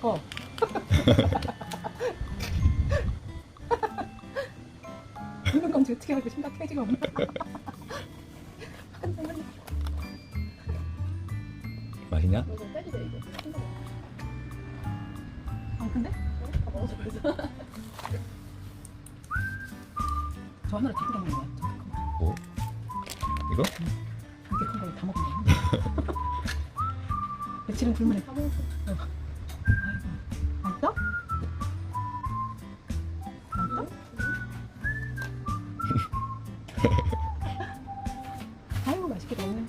어. 이런 건지 어떻게 알고 생각해 지금. 맛있냐? 아 근데 다 먹어서 그래서. 저 하나를 다 먹는 거야. 뭐? 이거? 이렇게 큰거다 먹는 거야. 다 먹었어. 아이고. 맛있어? 맛있어? 아이고 맛있게 먹네.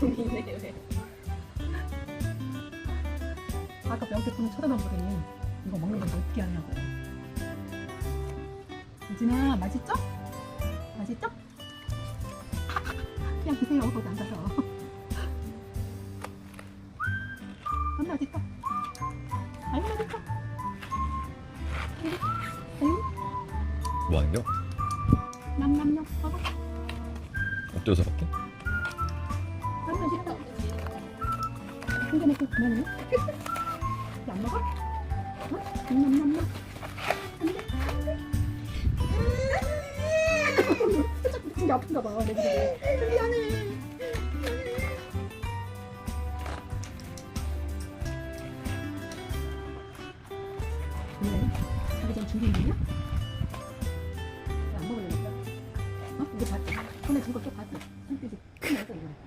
고민해 왜? 아까 명태포는 쳐다만 보더니 이거 먹는 건 어떻게 하냐고. 유진아 맛있죠? 맛있죠? 그냥 드세요 거기 앉아서. 안 맛있다. 아이 맛있다. 에이 뭐 하는 겨? 냠냠냠 봐봐. 엎드려서 먹게? 안 맛있다. 근데 내그 그만해. 안 먹어? 어? 게 아픈가 봐. 미안해. 근데 자기 전 준비했냐? 안 먹으려니까. 어? 이거 봤지? 손에 준거또 봤어. 손 뜨지. 큰일 났어, 이거.